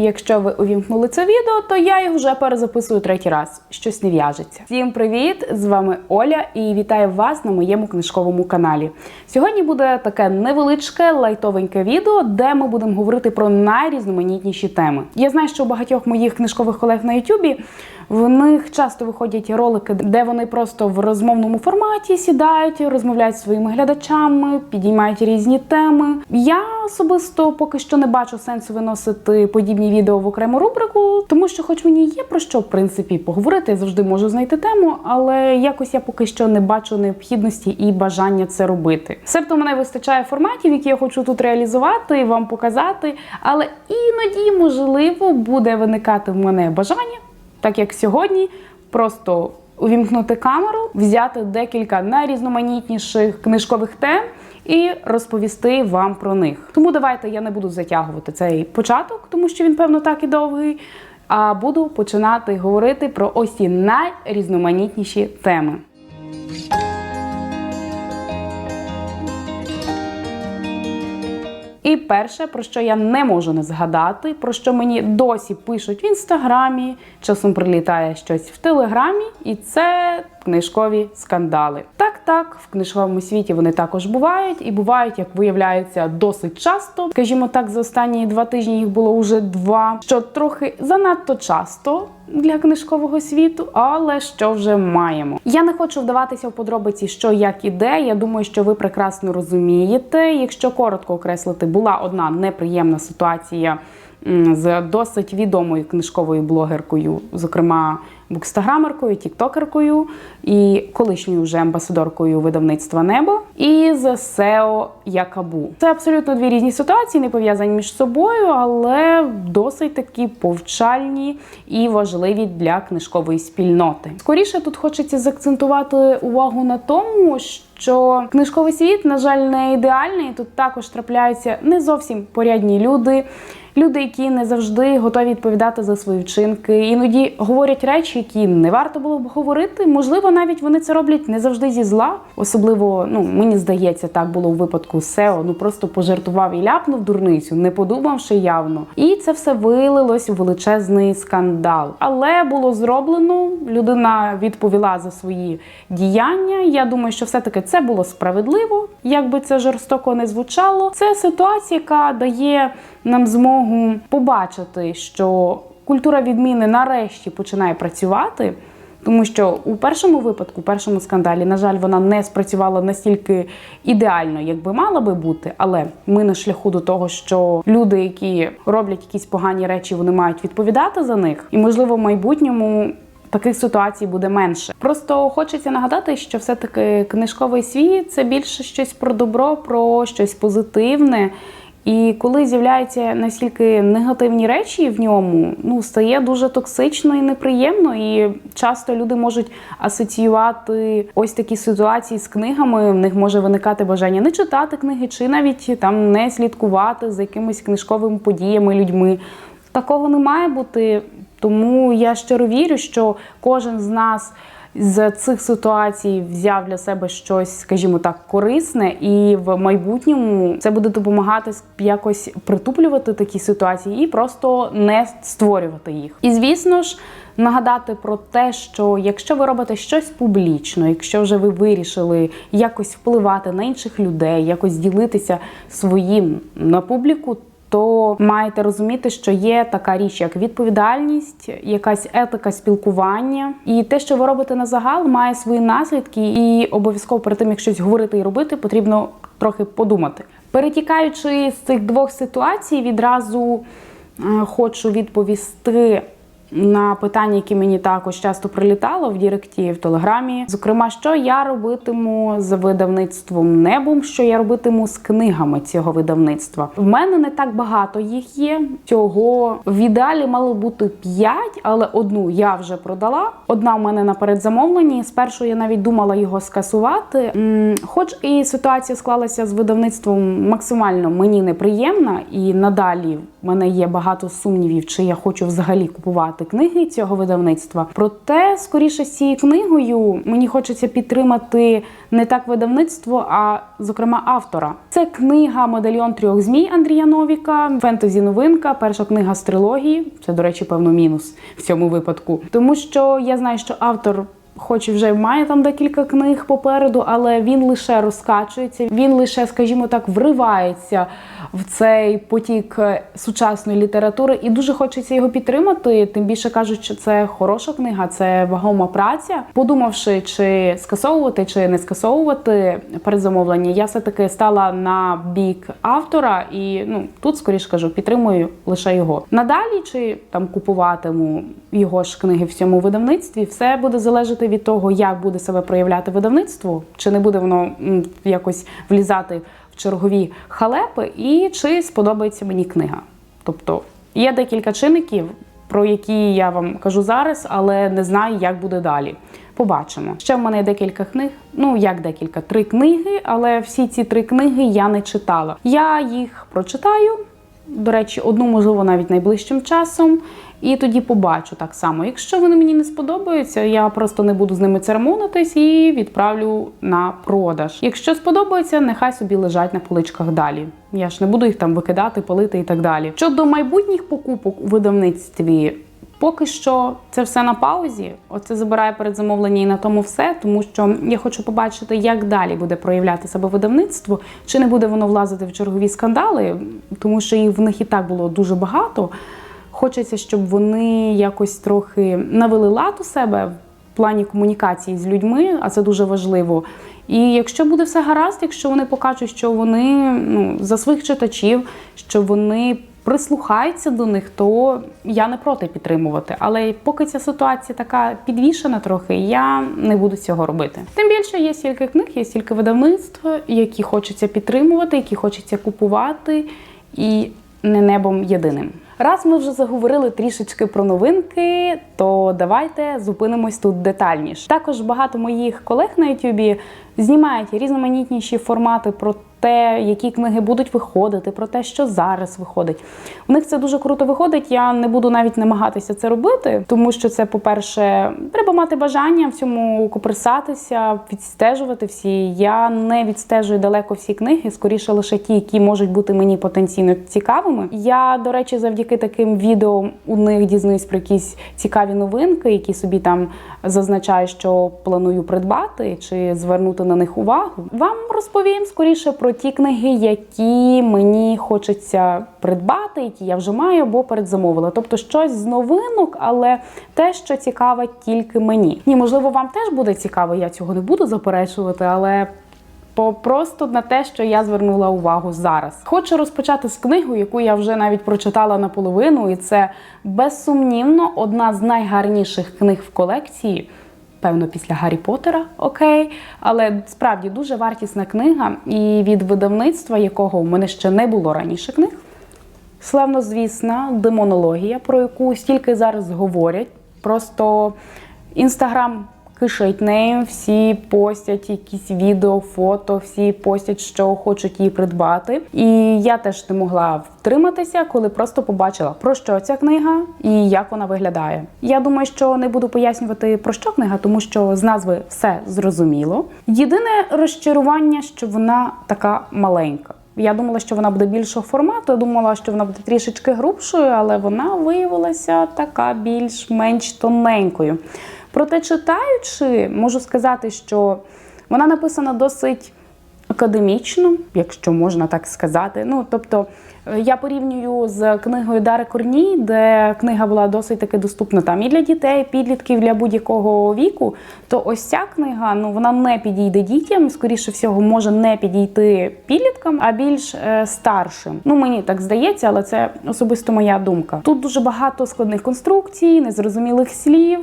Якщо ви увімкнули це відео, то я їх вже перезаписую третій раз. Щось не в'яжеться. Всім привіт! З вами Оля і вітаю вас на моєму книжковому каналі. Сьогодні буде таке невеличке лайтовеньке відео, де ми будемо говорити про найрізноманітніші теми. Я знаю, що у багатьох моїх книжкових колег на Ютубі в них часто виходять ролики, де вони просто в розмовному форматі сідають, розмовляють зі своїми глядачами, підіймають різні теми. Я особисто поки що не бачу сенсу виносити подібні відео в окрему рубрику, тому що, хоч мені є про що в принципі поговорити, я завжди можу знайти тему, але якось я поки що не бачу необхідності і бажання це робити. Себто мене вистачає форматів, які я хочу тут реалізувати і вам показати. Але іноді, можливо, буде виникати в мене бажання так як сьогодні, просто увімкнути камеру, взяти декілька найрізноманітніших книжкових тем і розповісти вам про них. Тому давайте я не буду затягувати цей початок, тому що він, певно, так і довгий. А буду починати говорити про ось ці найрізноманітніші теми. І перше, про що я не можу не згадати, про що мені досі пишуть в інстаграмі, часом прилітає щось в телеграмі, і це книжкові скандали. Так, так, в книжковому світі вони також бувають, і бувають, як виявляється, досить часто. Скажімо так, за останні два тижні їх було уже два, що трохи занадто часто. Для книжкового світу, але що вже маємо. Я не хочу вдаватися в подробиці, що як і де. Я думаю, що ви прекрасно розумієте. Якщо коротко окреслити, була одна неприємна ситуація з досить відомою книжковою блогеркою, зокрема букстаграмеркою, тіктокеркою і колишньою вже амбасадоркою видавництва Небо і з SEO Якабу. Це абсолютно дві різні ситуації, не пов'язані між собою, але досить такі повчальні і важливі для книжкової спільноти. Скоріше тут хочеться заакцентувати увагу на тому, що книжковий світ, на жаль, не ідеальний. Тут також трапляються не зовсім порядні люди. Люди, які не завжди готові відповідати за свої вчинки, іноді говорять речі, які не варто було б говорити. Можливо, навіть вони це роблять не завжди зі зла. Особливо, ну мені здається, так було у випадку SEO. Ну просто пожартував і ляпнув дурницю, не подумавши явно. І це все вилилось у величезний скандал. Але було зроблено. Людина відповіла за свої діяння. Я думаю, що все-таки це було справедливо, як би це жорстоко не звучало. Це ситуація, яка дає нам змогу побачити, що культура відміни нарешті починає працювати. Тому що у першому випадку, у першому скандалі, на жаль, вона не спрацювала настільки ідеально, як би мала би бути. Але ми на шляху до того, що люди, які роблять якісь погані речі, вони мають відповідати за них. І можливо, в майбутньому таких ситуацій буде менше. Просто хочеться нагадати, що все-таки книжковий світ це більше щось про добро, про щось позитивне. І коли з'являються настільки негативні речі в ньому, ну стає дуже токсично і неприємно. І часто люди можуть асоціювати ось такі ситуації з книгами. В них може виникати бажання не читати книги, чи навіть там не слідкувати за якимись книжковими подіями, людьми. Такого не має бути. Тому я щиро вірю, що кожен з нас з цих ситуацій взяв для себе щось, скажімо так, корисне, і в майбутньому це буде допомагати якось притуплювати такі ситуації і просто не створювати їх. І звісно ж. Нагадати про те, що якщо ви робите щось публічно, якщо вже ви вирішили якось впливати на інших людей, якось ділитися своїм на публіку, то маєте розуміти, що є така річ, як відповідальність, якась етика спілкування, і те, що ви робите на загал, має свої наслідки, і обов'язково перед тим, як щось говорити і робити, потрібно трохи подумати. Перетікаючи з цих двох ситуацій, відразу е, хочу відповісти на питання, які мені також часто прилітало в Діректі, в Телеграмі. Зокрема, що я робитиму з видавництвом небом, що я робитиму з книгами цього видавництва. В мене не так багато їх є. Цього в ідеалі мало бути 5, але одну я вже продала. Одна в мене на передзамовленні. Спершу я навіть думала його скасувати. Хоч і ситуація склалася з видавництвом максимально мені неприємна, і надалі в мене є багато сумнівів, чи я хочу взагалі купувати купувати книги цього видавництва. Проте, скоріше з цією книгою мені хочеться підтримати не так видавництво, а зокрема автора. Це книга Медальйон трьох змій Андрія Новіка, фентезі новинка, перша книга з трилогії. Це, до речі, певно, мінус в цьому випадку, тому що я знаю, що автор. Хоч і вже має там декілька книг попереду, але він лише розкачується, він лише, скажімо так, вривається в цей потік е, сучасної літератури, і дуже хочеться його підтримати. Тим більше кажуть, що це хороша книга, це вагома праця. Подумавши, чи скасовувати, чи не скасовувати передзамовлення, я все таки стала на бік автора, і ну тут скоріш кажу, підтримую лише його. Надалі чи там купуватиму його ж книги в цьому видавництві, все буде залежати від того, як буде себе проявляти видавництво, чи не буде воно якось влізати в чергові халепи, і чи сподобається мені книга. Тобто є декілька чинників, про які я вам кажу зараз, але не знаю, як буде далі. Побачимо. Ще в мене декілька книг. Ну як декілька, три книги, але всі ці три книги я не читала. Я їх прочитаю. До речі, одну, можливо, навіть найближчим часом, і тоді побачу так само. Якщо вони мені не сподобаються, я просто не буду з ними церемонитись і відправлю на продаж. Якщо сподобається, нехай собі лежать на поличках далі. Я ж не буду їх там викидати, палити і так далі. Щодо майбутніх покупок у видавництві. Поки що це все на паузі. Оце забирає передзамовлення і на тому все, тому що я хочу побачити, як далі буде проявляти себе видавництво, чи не буде воно влазити в чергові скандали, тому що їх в них і так було дуже багато. Хочеться, щоб вони якось трохи навели лад у себе в плані комунікації з людьми, а це дуже важливо. І якщо буде все гаразд, якщо вони покажуть, що вони ну, за своїх читачів, що вони прислухаються до них, то я не проти підтримувати. Але поки ця ситуація така підвішена трохи, я не буду цього робити. Тим більше є стільки книг, є стільки видавництв, які хочеться підтримувати, які хочеться купувати, і не небом єдиним. Раз ми вже заговорили трішечки про новинки, то давайте зупинимось тут детальніше. Також багато моїх колег на Ютубі знімають різноманітніші формати про те, які книги будуть виходити, про те, що зараз виходить. У них це дуже круто виходить. Я не буду навіть намагатися це робити, тому що це, по-перше, треба мати бажання в цьому копирсатися, відстежувати всі. Я не відстежую далеко всі книги, скоріше лише ті, які можуть бути мені потенційно цікавими. Я, до речі, завдяки таким відео у них дізнаюсь про якісь цікаві новинки, які собі там зазначаю, що планую придбати чи звернути на них увагу. Вам розповім скоріше про ті книги, які мені хочеться придбати, які я вже маю або передзамовила. Тобто щось з новинок, але те, що цікаве тільки мені. Ні, можливо, вам теж буде цікаво, я цього не буду заперечувати, але. Просто на те, що я звернула увагу зараз. Хочу розпочати з книгу, яку я вже навіть прочитала наполовину, і це безсумнівно одна з найгарніших книг в колекції. Певно, після Гаррі Поттера, окей, але справді дуже вартісна книга, і від видавництва, якого у мене ще не було раніше книг. Славно звісна демонологія, про яку стільки зараз говорять. Просто інстаграм кишить нею, всі постять якісь відео, фото, всі постять, що хочуть її придбати. І я теж не могла втриматися, коли просто побачила, про що ця книга і як вона виглядає. Я думаю, що не буду пояснювати про що книга, тому що з назви все зрозуміло. Єдине розчарування, що вона така маленька. Я думала, що вона буде більшого формату. Я думала, що вона буде трішечки грубшою, але вона виявилася така більш-менш тоненькою. Проте, читаючи, можу сказати, що вона написана досить академічно, якщо можна так сказати. Ну, тобто, е, я порівнюю з книгою Дари Корній, де книга була досить таки доступна там і для дітей, підлітків, для будь-якого віку. То ось ця книга ну вона не підійде дітям, скоріше всього, може не підійти підліткам, а більш е, старшим. Ну мені так здається, але це особисто моя думка. Тут дуже багато складних конструкцій, незрозумілих слів.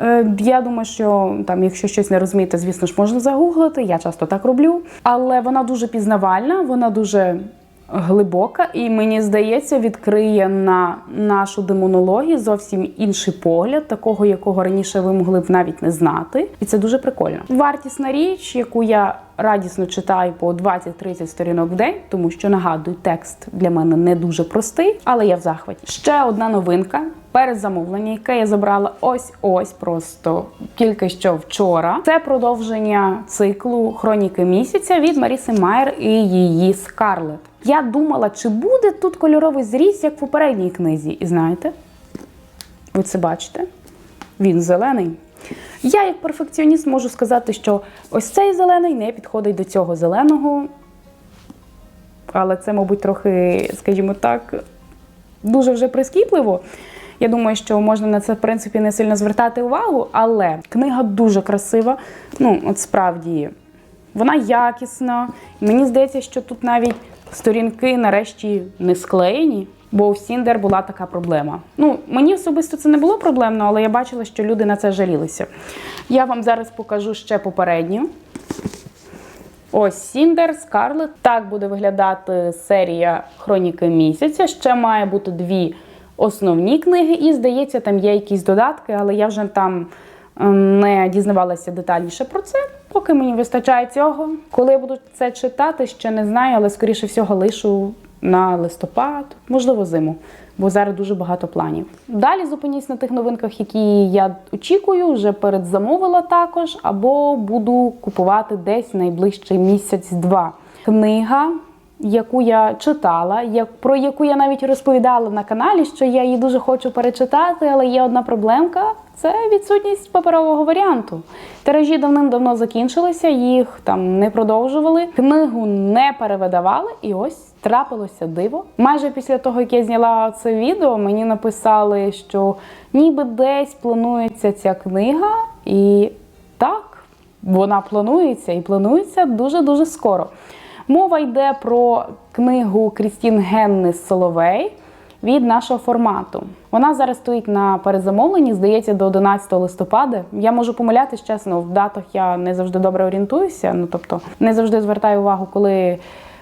Е, Я думаю, що там, якщо щось не розумієте, звісно ж, можна загуглити. Я часто так роблю. Але вона дуже пізнавальна, вона дуже глибока, і мені здається, відкриє на нашу демонологію зовсім інший погляд, такого, якого раніше ви могли б навіть не знати. І це дуже прикольно. Вартісна річ, яку я радісно читаю по 20-30 сторінок в день, тому що нагадую, текст для мене не дуже простий, але я в захваті. Ще одна новинка. Перезамовлення, яке я забрала ось ось просто тільки що вчора. Це продовження циклу Хроніки місяця від Маріси Майер і її Скарлет. Я думала, чи буде тут кольоровий зріз, як в попередній книзі. І знаєте, ви це бачите? Він зелений. Я, як перфекціоніст, можу сказати, що ось цей зелений не підходить до цього зеленого. Але це, мабуть, трохи, скажімо так, дуже вже прискіпливо. Я думаю, що можна на це в принципі не сильно звертати увагу, але книга дуже красива. Ну, от справді, вона якісна. Мені здається, що тут навіть сторінки нарешті не склеєні, бо у Сіндер була така проблема. Ну, мені особисто це не було проблемно, але я бачила, що люди на це жалілися. Я вам зараз покажу ще попередню. Ось Сіндер, Скарлет. Так буде виглядати серія Хроніки місяця. Ще має бути дві основні книги, і здається, там є якісь додатки, але я вже там ем, не дізнавалася детальніше про це. Поки мені вистачає цього. Коли я буду це читати, ще не знаю, але скоріше всього лишу на листопад, можливо, зиму, бо зараз дуже багато планів. Далі зупинюсь на тих новинках, які я очікую, вже передзамовила також, або буду купувати десь найближчий місяць-два. Книга. Яку я читала, як про яку я навіть розповідала на каналі, що я її дуже хочу перечитати, але є одна проблемка це відсутність паперового варіанту. Тиражі давним-давно закінчилися, їх там не продовжували, книгу не перевидавали, і ось трапилося диво. Майже після того, як я зняла це відео, мені написали, що ніби десь планується ця книга, і так, вона планується і планується дуже-дуже скоро. Мова йде про книгу Крістін Генни Соловей від нашого формату. Вона зараз стоїть на перезамовленні, здається, до 11 листопада. Я можу помилятись, чесно, в датах я не завжди добре орієнтуюся. Ну тобто не завжди звертаю увагу, коли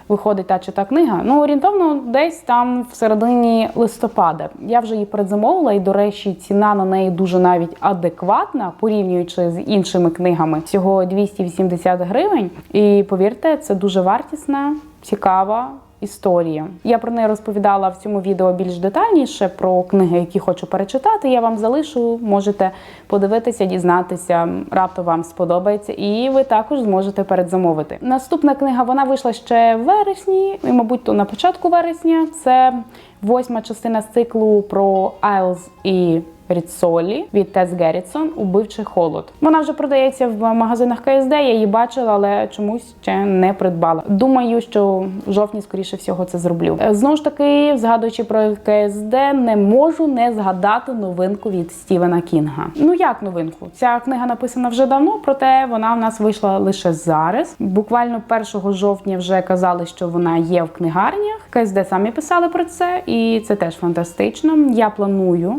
виходить та чи та книга. Ну, орієнтовно, десь там в середині листопада. Я вже її передзамовила, і, до речі, ціна на неї дуже навіть адекватна, порівнюючи з іншими книгами. Всього 280 гривень. І повірте, це дуже вартісна, цікава. Історія. Я про неї розповідала в цьому відео більш детальніше про книги, які хочу перечитати. Я вам залишу, можете подивитися, дізнатися, раптом вам сподобається, і ви також зможете передзамовити. Наступна книга вона вийшла ще в вересні, і, мабуть, то на початку вересня. Це восьма частина з циклу про Айлз і Ріцолі від Тес Геррітсон Убивчий холод. Вона вже продається в магазинах КСД. Я її бачила, але чомусь ще не придбала. Думаю, що в жовтні, скоріше всього, це зроблю. Е, Знову ж таки, згадуючи про КСД, не можу не згадати новинку від Стівена Кінга. Ну як новинку? Ця книга написана вже давно, проте вона в нас вийшла лише зараз. Буквально 1 жовтня вже казали, що вона є в книгарнях. КСД самі писали про це, і це теж фантастично. Я планую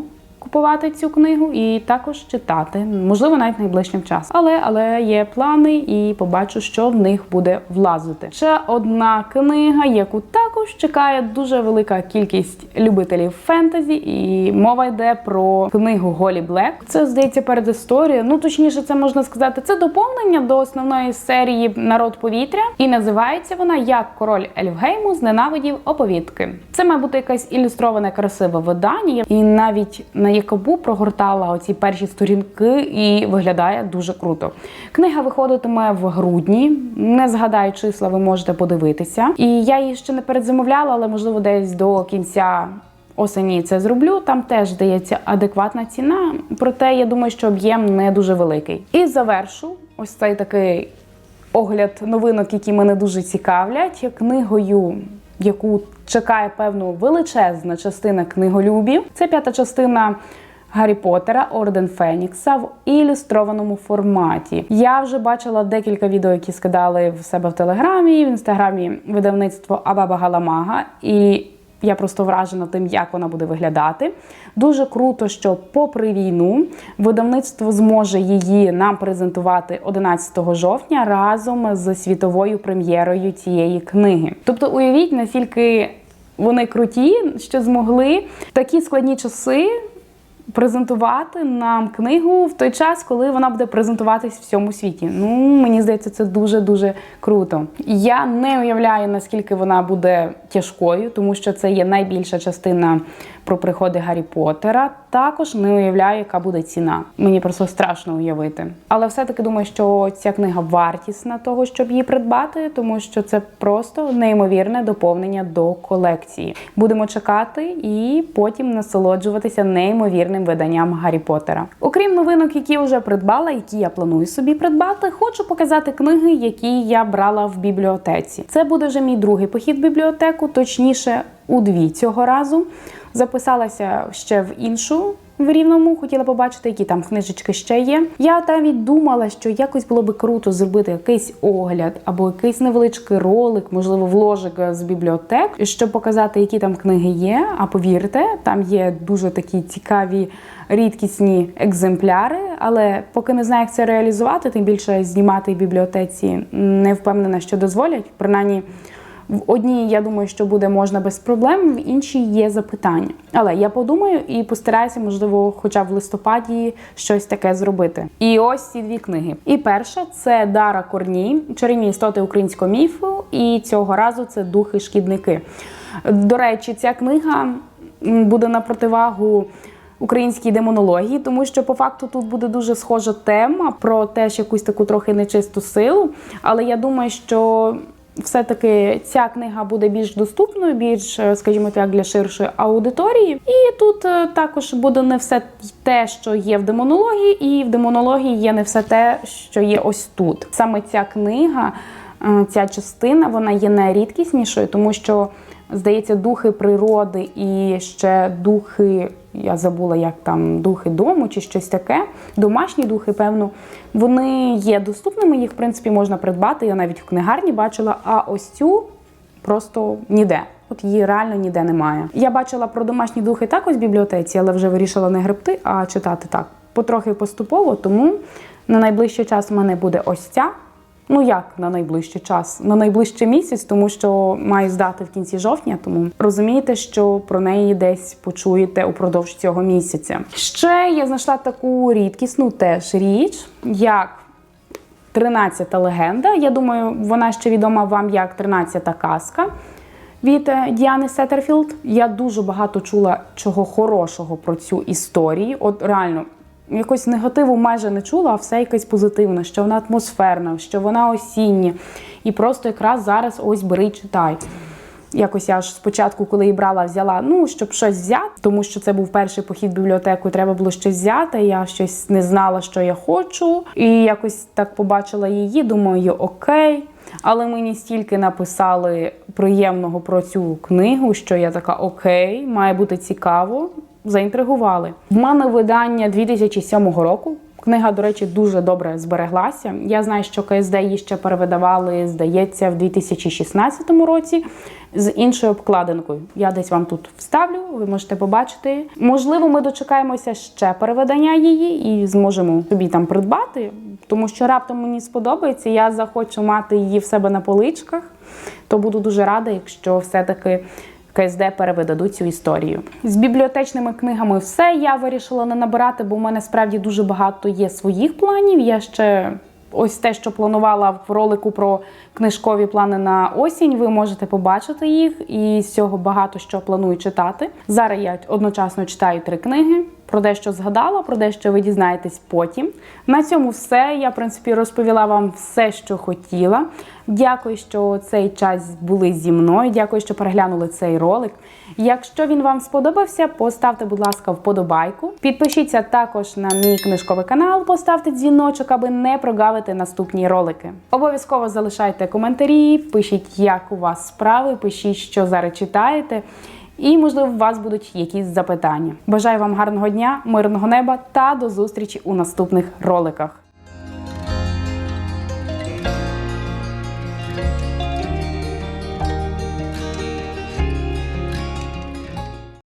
купувати цю книгу і також читати, можливо, навіть найближчим часом. Але але є плани, і побачу, що в них буде влазити. Ще одна книга, яку також чекає дуже велика кількість любителів фентезі, і мова йде про книгу Голі Блек. Це здається передісторія. Ну точніше, це можна сказати, це доповнення до основної серії Народ повітря, і називається вона Як король Ельфгейму зненавидів оповідки. Це має бути якесь ілюстроване красиве видання, і навіть на якобу прогортала оці перші сторінки і виглядає дуже круто. Книга виходитиме в грудні. Не згадаю числа, ви можете подивитися. І я її ще не передзамовляла, але можливо десь до кінця. Осені це зроблю, там теж дається адекватна ціна, проте я думаю, що об'єм не дуже великий. І завершу ось цей такий огляд новинок, які мене дуже цікавлять, книгою, яку чекає певно величезна частина книголюбів. Це п'ята частина. Гаррі Поттера Орден Фенікса в ілюстрованому форматі. Я вже бачила декілька відео, які скидали в себе в телеграмі, в інстаграмі видавництво Абаба Галамага. І Я просто вражена тим, як вона буде виглядати. Дуже круто, що, попри війну, видавництво зможе її нам презентувати 11 жовтня разом з світовою прем'єрою цієї книги. Тобто, уявіть, наскільки вони круті, що змогли в такі складні часи презентувати нам книгу в той час, коли вона буде презентуватись в всьому світі. Ну мені здається, це дуже дуже круто. Я не уявляю наскільки вона буде тяжкою, тому що це є найбільша частина про приходи Гаррі Поттера. Також не уявляю, яка буде ціна. Мені просто страшно уявити. Але все-таки думаю, що ця книга вартісна того, щоб її придбати, тому що це просто неймовірне доповнення до колекції. Будемо чекати і потім насолоджуватися неймовірним виданням Гаррі Поттера. Окрім новинок, які вже придбала, які я планую собі придбати, хочу показати книги, які я брала в бібліотеці. Це буде вже мій другий похід в бібліотеку, точніше, у дві цього разу. Записалася ще в іншу в рівному, хотіла побачити, які там книжечки ще є. Я навіть думала, що якось було би круто зробити якийсь огляд або якийсь невеличкий ролик, можливо, вложик з бібліотек, щоб показати, які там книги є. А повірте, там є дуже такі цікаві. Рідкісні екземпляри, але поки не знаю, як це реалізувати, тим більше знімати в бібліотеці не впевнена, що дозволять. Принаймні, в одній, я думаю, що буде можна без проблем, в іншій є запитання. Але я подумаю і постараюся, можливо, хоча б в листопаді щось таке зробити. І ось ці дві книги. І перша це Дара Корні, чарівні істоти українського міфу. І цього разу це духи-шкідники. До речі, ця книга буде на противагу. Українській демонології, тому що по факту тут буде дуже схожа тема про теж якусь таку трохи нечисту силу. Але я думаю, що все-таки ця книга буде більш доступною, більш, е, скажімо так, для ширшої аудиторії. І тут е, також буде не все те, що є в демонології, і в демонології є не все те, що є ось тут. Саме ця книга, е, ця частина, вона є найрідкіснішою, тому що. Здається, духи природи і ще духи, я забула, як там духи дому чи щось таке. Домашні духи, певно, вони є доступними, їх в принципі можна придбати. Я навіть в книгарні бачила, а ось цю просто ніде. От її реально ніде немає. Я бачила про домашні духи також в бібліотеці, але вже вирішила не гребти, а читати так. Потрохи поступово, тому на найближчий час в мене буде ось ця. Ну як на найближчий час? На найближчий місяць, тому що маю здати в кінці жовтня. Тому розумієте, що про неї десь почуєте упродовж цього місяця. Ще я знайшла таку рідкісну теж річ, як 13-та легенда. Я думаю, вона ще відома вам як 13-та казка. Від е, Діани Сеттерфілд я дуже багато чула чого хорошого про цю історію. От реально якось негативу майже не чула, а все якесь позитивне, що вона атмосферна, що вона осіння. І просто якраз зараз ось бери і читай. Якось я ж спочатку, коли її брала, взяла, ну, щоб щось взяти, тому що це був перший похід в бібліотеку, треба було щось взяти. Я щось не знала, що я хочу. І якось так побачила її, думаю, окей. Але мені стільки написали приємного про цю книгу, що я така окей, має бути цікаво заінтригували. В мене видання 2007 року. Книга, до речі, дуже добре збереглася. Я знаю, що КСД її ще перевидавали, здається, в 2016 році з іншою обкладинкою. Я десь вам тут вставлю, ви можете побачити. Можливо, ми дочекаємося ще переведення її і зможемо собі там придбати, тому що раптом мені сподобається. Я захочу мати її в себе на поличках, то буду дуже рада, якщо все-таки. КСД переведуть цю історію. З бібліотечними книгами все я вирішила не набирати, бо в мене справді дуже багато є своїх планів. Я ще ось те, що планувала в ролику про книжкові плани на осінь. Ви можете побачити їх, і з цього багато що планую читати. Зараз я одночасно читаю три книги. Про дещо згадала, про дещо ви дізнаєтесь потім. На цьому все. Я, в принципі, розповіла вам все, що хотіла. Дякую, що цей час були зі мною. Дякую, що переглянули цей ролик. Якщо він вам сподобався, поставте, будь ласка, вподобайку. Підпишіться також на мій книжковий канал, поставте дзвіночок, аби не прогавити наступні ролики. Обов'язково залишайте коментарі, пишіть, як у вас справи, пишіть, що зараз читаєте. І, можливо, у вас будуть якісь запитання. Бажаю вам гарного дня, мирного неба та до зустрічі у наступних роликах.